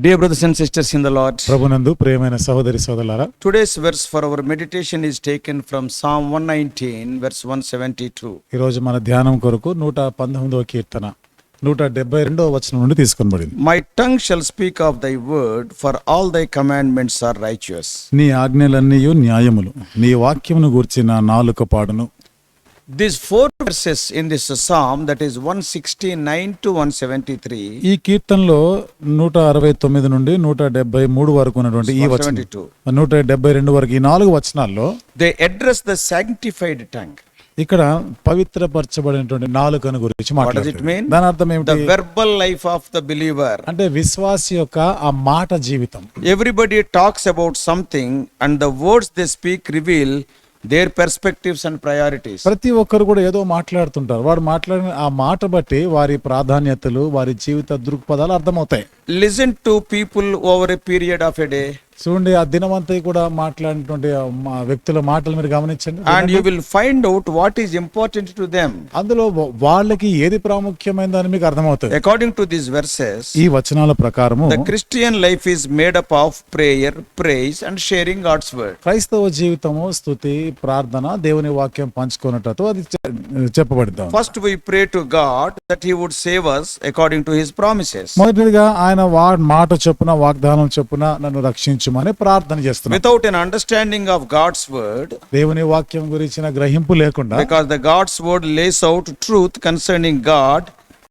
Dear brothers and sisters in the Lord, ప్రభునందు ప్రియమైన సహోదరి సోదరులారా today's verse for our meditation is taken from Psalm 119, verse 172. ఈరోజు మన ధ్యానం కొరకు నూట పంతొమ్మిదవ కీర్తన నూట డెబ్బై రెండవ వచనం నుండి తీసుకొనబడింది My tongue shall speak of thy word, for all thy commandments are righteous. నీ ఆజ్ఞలన్నీయు న్యాయములు నీ వాక్యమును గూర్చి నా నాలుక పాడును These four verses in this psalm, that is 169 to 173, ఈ కీర్తనలో నూట అరవై తొమ్మిది నుండి నూట డెబ్బై మూడు వరకు ఉన్నటువంటి ఈ వచనం 172, నూట డెబ్బై రెండు వరకు ఈ నాలుగు వచనాల్లో they address the sanctified tongue. ఇక్కడ పవిత్రపరచబడినటువంటి నాలుకను గురించి? దాని అర్థం The ఏమిటి verbal life of the believer. అంటే విశ్వాసి యొక్క ఆ మాట జీవితం Everybody talks about something, and the words they speak reveal their perspectives and priorities ప్రతి ఒక్కరు కూడా ఏదో మాట్లాడుతుంటారు. వారు మాట్లాడిన ఆ మాట బట్టి వారి ప్రాధాన్యతలు వారి జీవిత దృక్పథాలు అర్థమవుతాయి. Listen to people over a period of a day చూడండి ఆ దినవంతయ్య కూడా మాట్లాడినటువంటి వ్యక్తుల మాటలు మీరు గమనించండి. And you will find out what is important to them అందులో వాళ్ళకి ఏది ప్రాముఖ్యమైనది మీకు అర్థమవుతుంది. అకార్డింగ్ టు దిస్ వెర్సెస్ ఈ వచనాల ప్రకారము the Christian life is made up of prayer praise and sharing God's word క్రైస్తవ జీవితము స్తుతి ప్రార్థన దేవుని వాక్యం పంచుకొనటతో అది చెప్పబడింది first we pray to God that he would save us according to his promises మొదటిగా ఆయన మాట చెప్పున వాగ్దానం చెప్పున నన్ను రక్షించు ఉంచమని ప్రార్థన చేస్తున్నాం. Without an understanding of God's word దేవుని వాక్యం గురించిన గ్రహింపు లేకుండా because the God's word lays out truth concerning God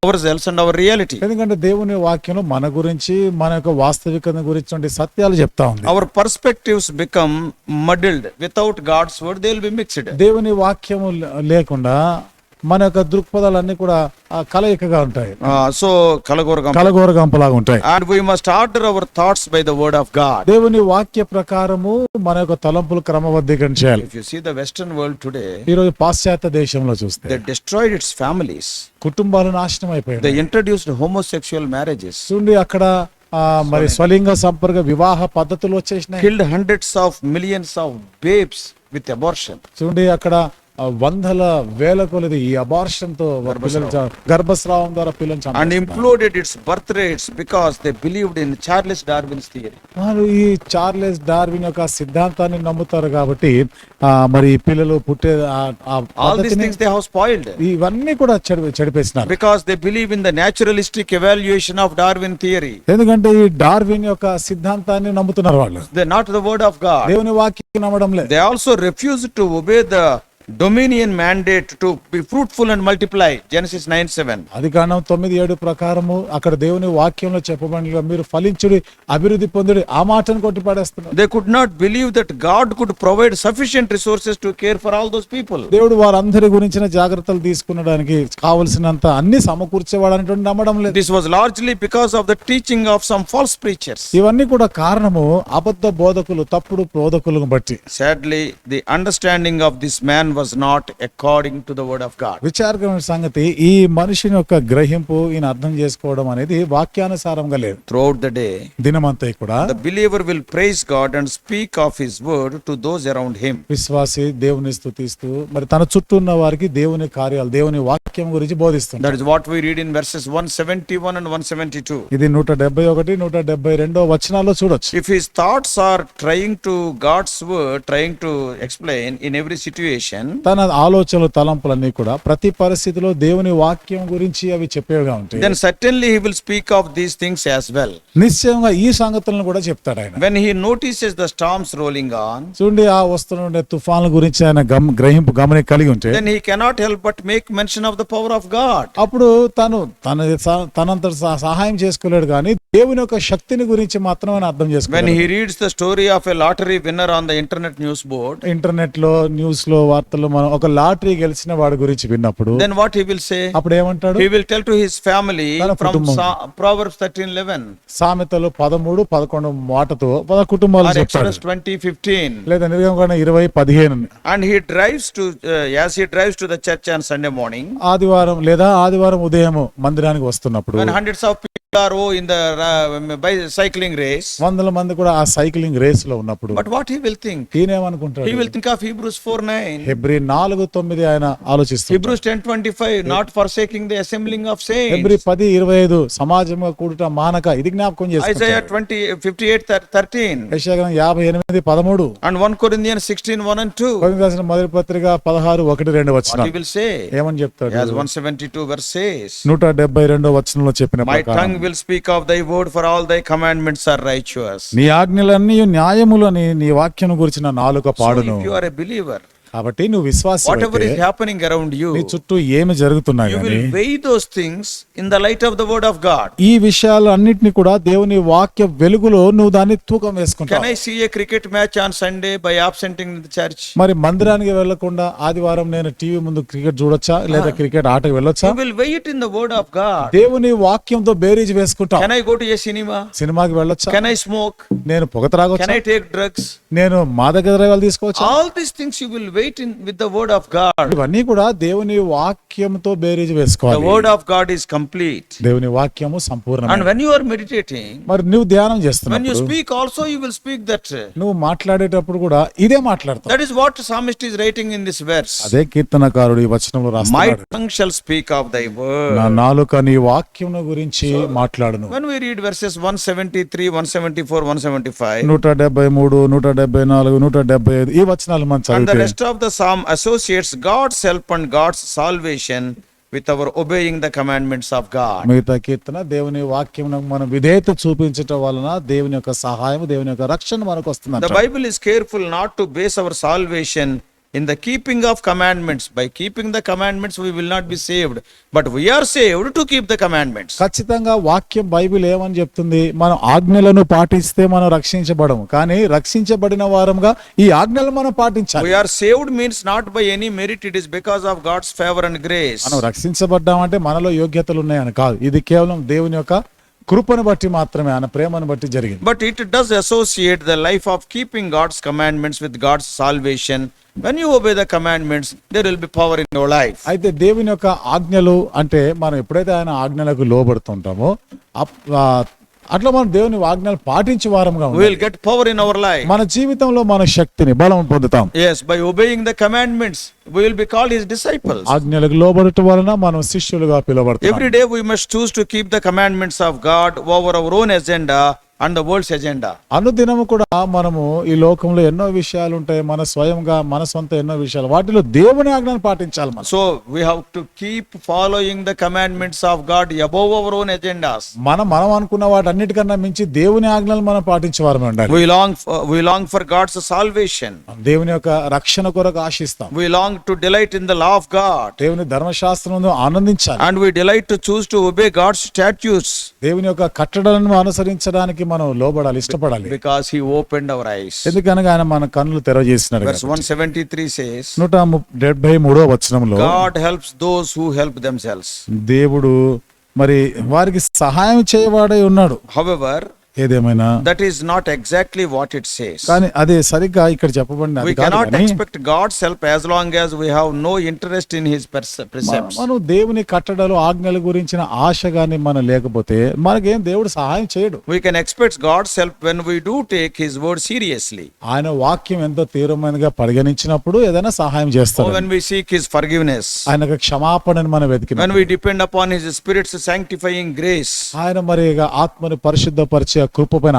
ourselves and our reality ఎందుకంటే దేవుని వాక్యం మన గురించి మన యొక్క వాస్తవికత గురించి సత్యాలు చెప్తా ఉంది. Our perspectives become muddled without God's word they will be mixed దేవుని వాక్యం లేకుండా మన యొక్క దృక్పథాలు అన్ని కూడా కలయికగా ఉంటాయి. సో కలగోర కలగోర గంపలాగా ఉంటాయి. And we must order our thoughts by the word of God దేవుని వాక్య ప్రకారము మన యొక్క తలంపులు క్రమబద్ధీకరణ చేయాలి. If you see the western world today ఈ రోజు పాశ్చాత్య దేశంలో చూస్తే ద డిస్ట్రాయిడ్ ఇట్స్ ఫ్యామిలీస్ కుటుంబాలు నాశనం అయిపోయింది ది ఇంట్రోడ్యూస్డ్ హోమోసెక్షువల్ మ్యారేజెస్ ఉండి అక్కడ మరి స్వలింగ సంపర్క వివాహ పద్ధతులు వచ్చేసినాయి. Killed hundreds of millions of babes with abortion చూడండి అక్కడ వందల వేల కొలది ఈ అబార్షన్తో గర్భస్రావం. ద్వారా పిల్లలు and included its birth rates because they believed in Charles Darwin's theory వాళ్ళు ఈ చార్లెస్ డార్విన్ యొక్క సిద్ధాంతాన్ని నమ్ముతారు కాబట్టి మరి పిల్లలు పుట్టే ఆల్ దిస్ ఇవన్నీ కూడా చెడి చెడిపేసినారు. Because they believe in the naturalistic evaluation of Darwin theory ఎందుకంటే ఈ డార్విన్ యొక్క సిద్ధాంతాన్ని నమ్ముతున్నారు వాళ్ళు. They not the word of God దేవుని వాక్యం నమ్మడం లేదు. They also refuse to obey the dominion mandate to be fruitful and multiply Genesis nine seven అధికారం తొమ్మిది ఏడు ప్రకారము అక్కడ దేవుని వాక్యంలో చెప్పబడి మీరు ఫలించుడి అభివృద్ధి పొందుడి ఆ మాటను కొట్టి పడేస్తున్నారు they could not believe that God could provide sufficient resources to care for all those people దేవుడు వారందరి గురించిన జాగ్రత్తలు తీసుకునడానికి కావలసినంత అన్ని సమకూర్చేవాడు అనేటువంటి నమ్మడం లేదు. This was largely because of the teaching of some false preachers ఇవన్నీ కూడా కారణము అబద్ధ బోధకులు తప్పుడు బోధకులను బట్టి. Sadly the understanding of this man was not according to the word of God విచారకమైన సంగతి ఈ మనిషిని యొక్క గ్రహింపు ఈయన అర్థం చేసుకోవడం అనేది వాక్యానుసారంగా లేదు. త్రూఅవుట్ ద డే దినమంతా కూడా the believer will praise God and speak of his word to those around him విశ్వాసి దేవుని స్థుతిస్తూ మరి తన చుట్టూ ఉన్న వారికి దేవుని కార్యాలు దేవుని వాక్యం గురించి బోధిస్తుంది that is what we read in verses 171 and 172 ఇది 171 172 వచనాల్లో చూడొచ్చు. If his thoughts are trying to God's word trying to explain in ఎవరి సిట్యుయేషన్ తన ఆలోచనలు తలంపులన్నీ కూడా ప్రతి పరిస్థితిలో దేవుని వాక్యం గురించి అవి చెప్పేవిగా ఉంటాయి then certainly he will speak of these things as well. నిశ్చయంగా ఈ సంగతులను కూడా చెప్తాడు ఆయన When he notices the storms rolling on, చూడండి ఆ వస్తున్న తుఫాన్ల గురించి ఆయన గమ గ్రహింపు గమని కలిగి ఉంటే he cannot help but make mention of the power of God. అప్పుడు తను తన తనంత సహాయం చేసుకోలేడు కానీ దేవుని యొక్క శక్తిని గురించి మాత్రమే అర్థం చేసుకోవాలి reads story of a lottery winner on the internet news board ఇంటర్నెట్లో న్యూస్లో వార్తల్లో మనం ఒక లాటరీ గెలిచిన వాడి గురించి విన్నప్పుడు then tell to his family from proverbs సామెతలు 13 11 మాటతో పద కుటుంబాలు చెప్తాడు. 20:15 లేదా నిర్గమకాండ 20:15 and as he church on Sunday morning ఆదివారం లేదా ఆదివారం ఉదయం మందిరానికి వస్తున్నప్పుడు హండ్రెడ్స్ ఆఫ్ సైక్లింగ్ రేస్ వందల మంది కూడా ఆ సైక్లింగ్ రేస్లో ఉన్నప్పుడు what he will think he name అనుకుంటాడు హీ ఆఫ్ హిబ్రూస్ 4 9 హిబ్రి 4 9 ఆయన ఆలోచిస్తాడు Hebrews 10 25 not forsaking assembling of saints Hebrew 10 25 సమాజం కూడట మానక ఇది జ్ఞాపకం చేస్తాడు ఐజయా 20 58 13 యెషయా 58 13 అండ్ 1 కొరింథియన్ 16 1 అండ్ 2 కొరింథియన్ మొదటి పత్రిక 16 1 వచనం హీ విల్ ఏమని చెప్తాడు? యాస్ 172 వర్సెస్ 172వ వచనంలో చెప్పిన ప్రకారం. Tongue will speak of thy word for all thy commandments are righteous నీ ఆజ్ఞలన్నీ న్యాయములని నీ వాక్యము గురించిన నాలుక పాడును. యు ఆర్ ఎ బిలీవర్ కాబట్టి నువ్వు విశ్వాస హ్యాపెనింగ్ అరౌండ్ యు చుట్టూ ఏమి జరుగుతున్నా గానీ you things in the light of the word of God ఈ విషయాలు అన్నిటిని కూడా దేవుని వాక్య వెలుగులో నువ్వు దాన్ని తూకం వేసుకుంటావు. Can I see cricket match on Sunday by absenting church మరి మందిరానికి వెళ్ళకుండా ఆదివారం నేను టీవీ ముందు క్రికెట్ చూడొచ్చా? లేదా క్రికెట్ ఆటకి వెళ్ళొచ్చా? You will in the word of God దేవుని వాక్యంతో బేరీజ్ వేసుకుంటావు. కెన్ ఐ ఏ సినిమా సినిమాకి వెళ్ళొచ్చా? కెన్ స్మోక్ నేను పొగ త్రాగొచ్చా? టేక్ డ్రగ్స్ నేను మా దగ్గర తీసుకోవచ్చు? All things you will wait in with the word of God. ఇవన్నీ కూడా దేవుని వాక్యంతో బేరీజ్ వేసుకోవాలి word of God is complete. దేవుని వాక్యము సంపూర్ణ And when you are meditating, మరి నువ్వు ధ్యానం when you చేస్తున్నప్పుడు speak also you will speak that. నువ్వు మాట్లాడేటప్పుడు కూడా ఇదే మాట్లాడతావు That is what psalmist is writing in this verse. అదే కీర్తనకారుడు ఈ వచనంలో My రాస్తున్నాడు tongue shall speak of thy నా word. నాలుక నీ వాక్యం గురించి మాట్లాడును When we read verses 173, 174, 175, నూట డెబ్బై మూడు నూట డెబ్బై నాలుగు నూట డెబ్బై ఐదు ఈ వచనాలు మనం చదివితే of the psalm associates God's help and God's salvation with our obeying the commandments of God. మిగతా కీర్తన దేవుని వాక్యం మనం విధేయత చూపించటం వలన దేవుని యొక్క సహాయం దేవుని యొక్క రక్షణ మనకు The వస్తుంది Bible is careful not to base our salvation in in the keeping of commandments by keeping the commandments we will not be saved but we are saved to keep the commandments ఖచ్చితంగా వాక్యం Bible ఏమని చెప్తుంది? మనం ఆజ్ఞలను పాటిస్తే మనం రక్షించబడము. కానీ రక్షించబడిన వారంగా ఈ ఆజ్ఞలు మనం పాటించాలి. We are saved means not by any merit it is because of God's favour and grace మనం రక్షించబడ్డామంటే మనలో యోగ్యతలు ఉన్నాయని కాదు. ఇది కేవలం దేవుని యొక్క కృపను బట్టి మాత్రమే ఆయన ప్రేమను బట్టి జరిగింది But it does associate the life of keeping God's commandments with God's salvation. When you obey the commandments, there will be power in your life. అయితే దేవుని యొక్క ఆజ్ఞలు అంటే మనం ఎప్పుడైతే ఆయన ఆజ్ఞలకు లోబడుతుంటామో అట్లా మనం దేవుని ఆజ్ఞలు పాటించే వారంగా We will get power in our life. మన జీవితంలో మన శక్తిని బలం పొందుతాం Yes, by obeying the commandments, we will be called his disciples. ఆజ్ఞలకు లోబడటం వలన మనం శిష్యులుగా పిలువబడతాం Every day we must choose to keep the commandments of God over our own agenda and world's agenda. అనుదినము కూడా మనము ఈ లోకంలో ఎన్నో విషయాలు ఉంటాయి మన స్వయంగా మన సొంత ఎన్నో విషయాలు. వాటిలో దేవుని ఆజ్ఞాన్ని పాటించాలి మనం. So we have to keep following the commandments of God above our own agendas మనం మనం అనుకున్న వాటి అన్నిటికన్నా మించి దేవుని ఆజ్ఞలు మనం పాటించేవారు ఉండాలి. We long we long for God's salvation దేవుని యొక్క రక్షణ కొరకు ఆశిస్తాం. We long to delight in the law of God దేవుని ధర్మశాస్త్రం ఆనందించాలి. And we delight to choose to obey God's statutes దేవుని యొక్క కట్టడాలను అనుసరించడానికి మనం లోబడాలి ఇష్టపడాలి. Because he opened our eyes ఎందుకనగా ఆయన మన కన్నులు తెరవజేసినాడు వర్స్ 173 సేస్ 173 వ వచనంలో God helps those who help themselves దేవుడు మరి వారికి సహాయం చేయవాడై ఉన్నాడు. హౌఎవర్ ఏదేమైనా. That is not exactly what it అదే సరిగ్గా ఇక్కడ చెప్పబడింది expect God self as long as interest in his మనం దేవుని కట్టడలు ఆజ్ఞల గురించిన ఆశ మనం లేకపోతే మనకేం దేవుడు సహాయం చేయడు. We can expect God self when we take his word seriously ఆయన వాక్యం ఎంతో తీవ్రమైనదిగా పరిగణించినప్పుడు ఏదైనా సహాయం చేస్తారు when we seek his forgiveness ఆయన క్షమాపణని మనం వెతికి when depend upon his spirit's grace ఆయన మరి ఆత్మను పరిశుద్ధపరిచే కృప పైన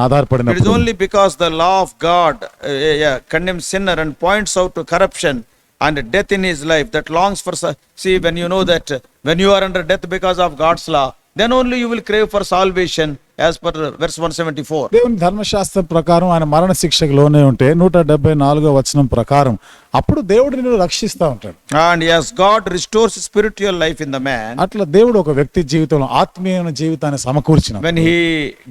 because the law of God uh, yeah, condemns sinner and points out to corruption and death in his life that longs for. sa- See, when you know that uh, when you are under death because of God's law, then only you will crave for salvation as per uh, verse 174. దేవుని ధర్మశాస్త్రం ప్రకారం ఆయన మరణ శిక్షకు లోనే ఉంటే నూట డెబ్బై నాలుగో వచనం ప్రకారం అప్పుడు దేవుడు నిన్ను రక్షిస్తూ ఉంటాడు and yes God restores spiritual life in the man అట్లా దేవుడు ఒక వ్యక్తి జీవితంలో ఆత్మీయ జీవితాన్ని సమకూర్చిన when he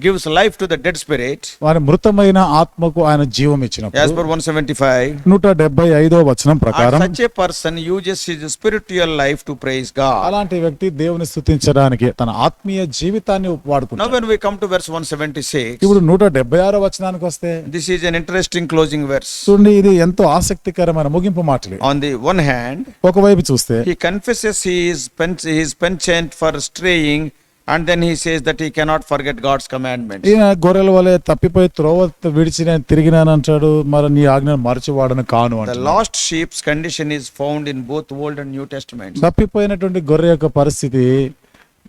gives life to the dead spirit వారి మృతమైన ఆత్మకు ఆయన జీవం ఇచ్చిన యాస్ పర్ 175 175 వ వచనం ప్రకారం such person uses his spiritual life to ప్రైజ్గా అలాంటి వ్యక్తి దేవుని స్థుతించడానికి తన ఆత్మీయ జీవితాన్ని వాడుకుంటాడు. Now when we come to verse 176 ఇప్పుడు 176 వచనానికి వస్తే this is an interesting closing verse చూడండి ఇది ఎంతో ఆసక్తికరమైన ముగింపు మాటలు On the one hand, ఒకవైపు చూస్తే he confesses he is pen- he is penchant for straying And then he says that he cannot forget God's commandments. ఈయన గొర్రెల వలె తప్పిపోయి త్రోవ విడిచి నేను తిరిగినాను అంటాడు మరి నీ ఆజ్ఞను మరచివాడను కాను The అంటాడు lost sheep's condition is found in both Old and New Testaments. తప్పిపోయినటువంటి గొర్రె యొక్క పరిస్థితి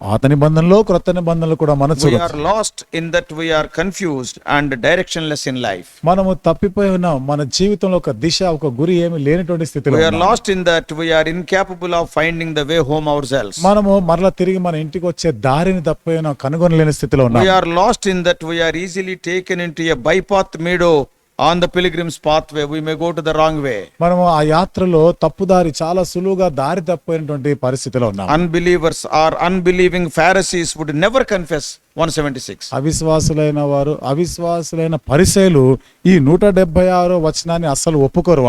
పాత నిబంధనలో క్రొత్త నిబంధనలు కూడా మన lost in that we are confused and directionless in life మనము తప్పిపోయి ఉన్నాం. మన జీవితంలో ఒక దిశ ఒక గురి ఏమి లేనటువంటి స్థితిలో we are lost in that we we are incapable of finding the way home ourselves మనము మరలా తిరిగి మన ఇంటికి వచ్చే దారిని తప్పిపోయి కనుగొనలేని స్థితిలో ఉన్నాం. We are lost in that we are easily taken into a bypath meadow on the pilgrim's path way we may go to the wrong way మనం ఆ యాత్రలో తప్పుదారి చాలా సులువుగా దారి తప్పైనటువంటి పరిస్థితిలో ఉన్నాం unbelievers are unbelieving Pharisees would never confess seventy six. అవిశ్వాసులైన వారు అవిశ్వాసులైన పరిసయలు ఈ నూట డెబ్బై ఆరో వచనాన్ని అసలు ఒప్పుకోరు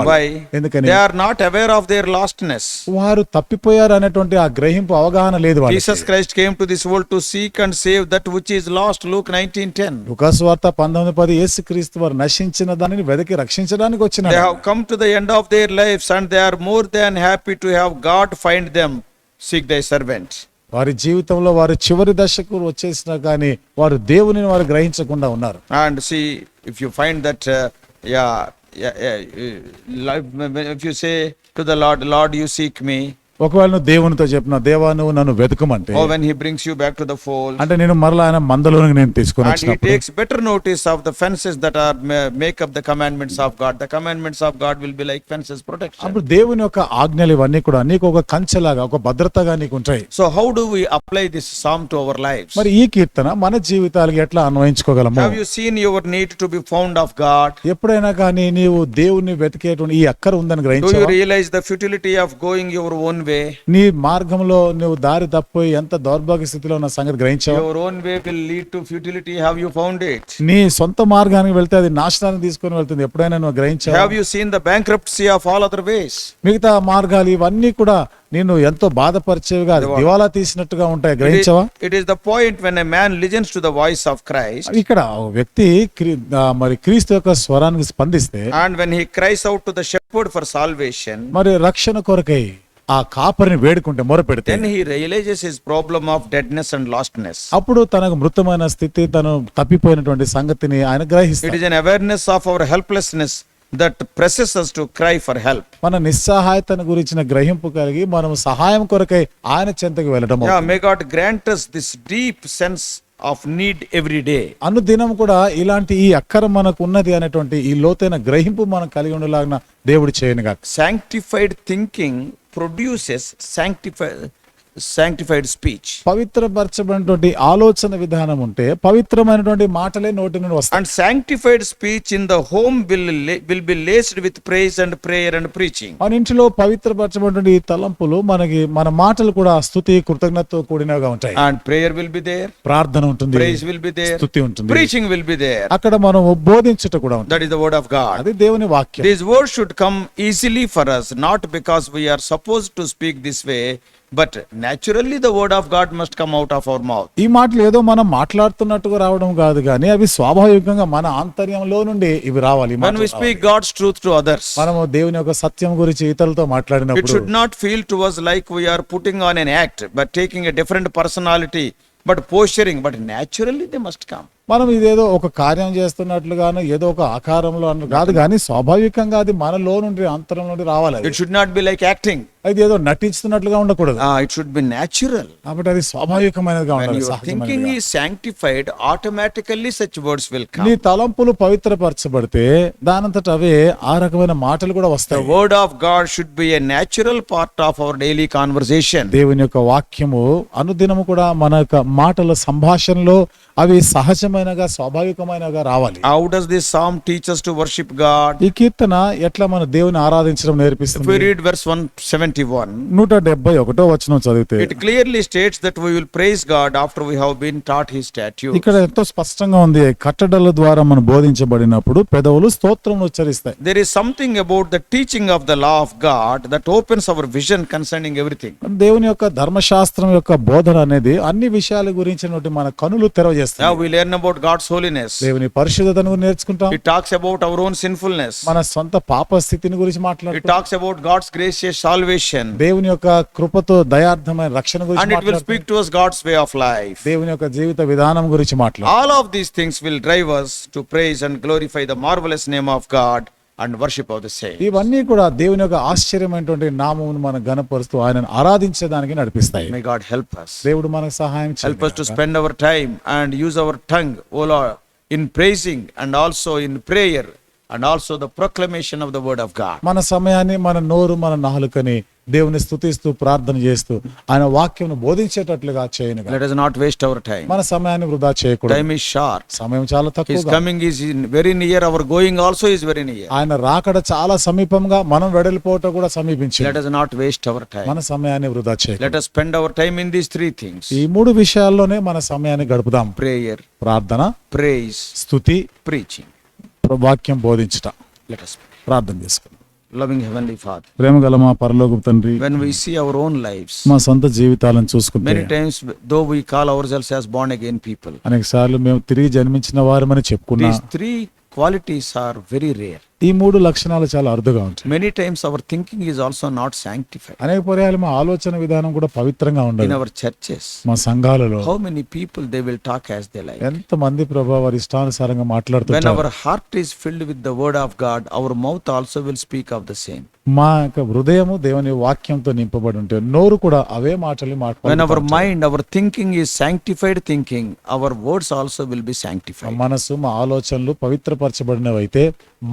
ఎందుకంటే are not aware of their lostness వారు తప్పిపోయారు అనేటువంటి ఆ గ్రహింపు అవగాహన లేదు Jesus Christ came to this world to seek and save that which lost Luke nineteen ten Lukas వార్త పంతొమ్మిది పది యేసు క్రీస్తు నశించిన దానిని వెదకి రక్షించడానికి వచ్చిన come to end of their life and are more than happy to have God find them seek thy servants వారి జీవితంలో వారి చివరి దశకు వచ్చేసినా కానీ వారు దేవుని వారు గ్రహించకుండా ఉన్నారు. And see if you find that yeah if you say to the Lord Lord you seek me ఒకవేళ నువ్వు దేవునితో చెప్పిన దేవా నువ్వు నన్ను వెతకమంటే ఓ when he brings you back to the fold అంటే నేను మరలా ఆయన మందలోని నేను తీసుకొని వచ్చినా and takes better notice of the fences that are make up the commandments of God the commandments of God will be like fences protection అప్పుడు దేవుని యొక్క ఆజ్ఞలు ఇవన్నీ కూడా నీకు ఒక కంచెలాగా ఒక భద్రతగా నీకు ఉంటాయి. So how do we apply this psalm to our lifes మరి ఈ కీర్తన మన జీవితాలకు ఎట్లా అన్వయించుకోగలం have you seen your need to be found of God ఎప్పుడైనా కానీ నీవు దేవుని వెతికేటువంటి ఈ అక్కర్ ఉందని గ్రహించావా do you realise the futility of going your own way నీ మార్గంలో నువ్వు దారి తప్పి ఎంత దౌర్భాగ్య స్థితిలో ఉన్న సంగతి గ్రహించావు? Your own way lead to futility have you found నీ సొంత మార్గానికి వెళ్తే అది నాశనానికి తీసుకొని వెళ్తుంది. ఎప్పుడైనా నువ్వు గ్రహించావు? Have you seen the bankruptcy of all other ways మిగతా మార్గాలు ఇవన్నీ కూడా నేను ఎంతో బాధపరిచేవి కాదు దివాలా తీసినట్టుగా ఉంటాయి. గ్రహించవా? It is the point when man listens to the voice of Christ ఇక్కడ ఒక వ్యక్తి మరి క్రీస్తు యొక్క స్వరానికి స్పందిస్తే and when he cries out to the for salvation మరి రక్షణ కొరకై ఆ కాపరిని వేడుకుంటే మొరపెడితే then he realizes his problem of deadness and lostness. అప్పుడు తనకు మృతమైన స్థితి తను తప్పిపోయినటువంటి సంగతిని ఆయన It గ్రహిస్తాడు is an awareness of our helplessness that presses us to cry for help. మన నిస్సహాయతను గురించిన గ్రహింపు కలిగి మనం సహాయం కొరకై ఆయన చెంతకు వెళ్ళడం Yeah, may God grant us this deep sense of need every day. అనుదినం కూడా ఇలాంటి ఈ అక్కర మనకు ఉన్నది అనేటువంటి ఈ లోతైన గ్రహింపు మనం కలిగి ఉండలాగిన దేవుడు చేయనుగా Sanctified thinking produces sanctified, sanctified speech. పవిత్రపరచబడినటువంటి ఆలోచన విధానం ఉంటే పవిత్రమైనటువంటి మాటలే నోటి నుండి వస్తాయి And sanctified speech in the home will, la- will be laced with praise and prayer and preaching. మన ఇంటిలో పవిత్రపరచబడినటువంటి తలంపులు మనకి మన మాటలు కూడా స్థుతి కృతజ్ఞతతో కూడినవిగా ఉంటాయి And prayer will be there, ప్రార్థన ఉంటుంది praise will be there, స్థుతి ఉంటుంది preaching will be there. అక్కడ మనం బోధించుట కూడా ఉంటుంది That is the word of God. అది దేవుని వాక్యం These words should come easily for us, not because we are supposed to speak this way, but naturally the word of God must come out of our mouth ఈ మాటలు ఏదో మనం మాట్లాడుతున్నట్టుగా రావడం కాదు కానీ అవి స్వాభావికంగా మన ఆంతర్యంలో నుండి ఇవి రావాలి మనం we speak God's truth to others మనం దేవుని యొక్క సత్యం గురించి ఇతరులతో మాట్లాడిన it should not feel to was like we are putting on an act but taking a different personality but posturing but naturally they must come మనం ఇదేదో ఒక కార్యం చేస్తున్నట్లుగాను ఏదో ఒక ఆకారంలో అన్న కాదు కానీ స్వాభావికంగా అది మనలో నుండి అంతరం నుండి రావాలి. It should not be like acting. అది ఏదో నటిస్తున్నట్లుగా ఉండకూడదు it should be natural. కాబట్టి అది స్వాభావికమైనదిగా ఉండాలి thinking సహజమైనదిగా. is sanctified, automatically such words will నీ. తలంపులు పవిత్రపరచబడితే దానంతట అవే ఆ రకమైన మాటలు కూడా వస్తాయి word of God should be a natural part of our daily conversation. దేవుని యొక్క వాక్యము అనుదినము కూడా మన యొక్క మాటల సంభాషణలో అవి స్వాభావికమైనగా స్వాభావికమైనగా రావాలి. How does this psalm teachers to worship God ఈ కీర్తన ఎట్లా మన దేవుని ఆరాధించడం నేర్పిస్తుంది? వి రీడ్ వర్స్ 171 నూట డెబ్బై ఒకటో వచనం చదివితే it clearly states that we will praise God after we have been taught his statute ఇక్కడ ఎంతో స్పష్టంగా ఉంది కట్టడల ద్వారా మనం బోధించబడినప్పుడు పెదవులు స్తోత్రం ఉచ్చరిస్తాయి. There is something about the teaching of the law of God that opens our vision concerning everything దేవుని యొక్క ధర్మశాస్త్రం యొక్క బోధన అనేది అన్ని విషయాల గురించి మన కనులు తెరవజేస్తాయి we learn about God's holiness దేవుని పరిశుద్ధతను నేర్చుకుంటాం. It talks about our own sinfulness మన సొంత పాప స్థితిని గురించి మాట్లాడు it talks about God's gracious salvation దేవుని యొక్క కృపతో దయార్థమైన రక్షణ గురించి and it will speak to us God's way of life దేవుని యొక్క జీవిత విధానం గురించి మాట్లాడు all of these things will drive us to praise and glorify the marvellous name of God and worship of say ఇవన్నీ కూడా దేవుని యొక్క ఆశ్చర్యమైనటువంటి నామమును మనం గణపరుస్తూ ఆయనను ఆరాధించేదానికి నడిపిస్తాయి. May God help us. దేవుడు మనకు సహాయం help us to spend our time and use our tongue Ola in praising and also in prayer and also the proclamation of the word of God మన సమయాన్ని మన నోరు మన నాలుకని దేవుని స్థుతిస్తూ ప్రార్థన చేస్తూ ఆయన వాక్యం బోధించేటట్లుగా చేయను let not waste our time మన సమయాన్ని వృధా చేయకూడదు. ఇస్ షార్ట్ సమయం చాలా తక్కువ very near our going also is very near ఆయన రాకడ చాలా సమీపంగా మనం వెడల్పోట కూడా సమీపించి let is not waste our time మన సమయాన్ని వృధా చేయకూడదు. Let us our time in this three things ఈ మూడు విషయాల్లోనే మన సమయాన్ని గడుపుదాం. ప్రేయర్ ప్రార్థన. ప్రేయిస్ స్థుతి ప్రీచింగ్ వాక్యం బోధించటం. లెట్ ప్రార్థన చేసుకుందాం. లవింగ్ హెవెన్లీ ఫాదర్ ప్రేమ గల మా పరలోక తండ్రి when we see our own lifes మా సొంత జీవితాలను చూసుకుంటే many times though we call our selfs as bond again people అనేక సార్లు మేము తిరిగి జన్మించిన వారమని చెప్పుకున్నాం these three qualities are very rare ఈ మూడు లక్షణాలు చాలా అర్థగా ఉంటాయి. Many times our thinking is also not sanctify అనేక పర్యాలు మా ఆలోచన విధానం కూడా పవిత్రంగా ఉండదు. ఇన్ అవర్ చర్చెస్ మా సంఘాలలో how many people they will talk as they like ఎంత మంది ప్రభు వారి ఇష్టానుసారంగా మాట్లాడుతారు when our heart is filled with the word of God our mouth also will speak of the same మా యొక్క హృదయము దేవుని వాక్యంతో నింపబడి ఉంటే నోరు కూడా అవే మాటలు మాట్లాడు mind our thinking is thinking our words also will be sanctified మనసు మా ఆలోచనలు పవిత్రపరచబడినవైతే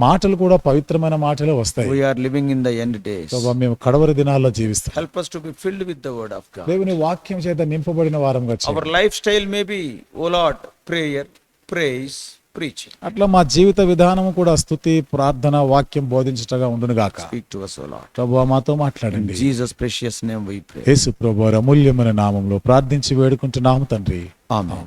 మాటలు కూడా పవిత్రమైన మాటలే వస్తాయి. We are living in the end days ప్రభువా మేము కడవరి దినాల్లో జీవిస్తాం. Help us to filled with the word of God వాక్యం చేత నింపబడిన వారం our lifestyle may be of prayer praise preaching అట్లా మా జీవిత విధానం కూడా స్థుతి ప్రార్థన వాక్యం బోధించటగా ఉండును గాక. స్పీక్ టు us మాతో మాట్లాడండి. Jesus precious name we pray యేసు ప్రభువా అమూల్యమైన నామంలో ప్రార్థించి వేడుకుంటున్నాము తండ్రి. ఆమేన్.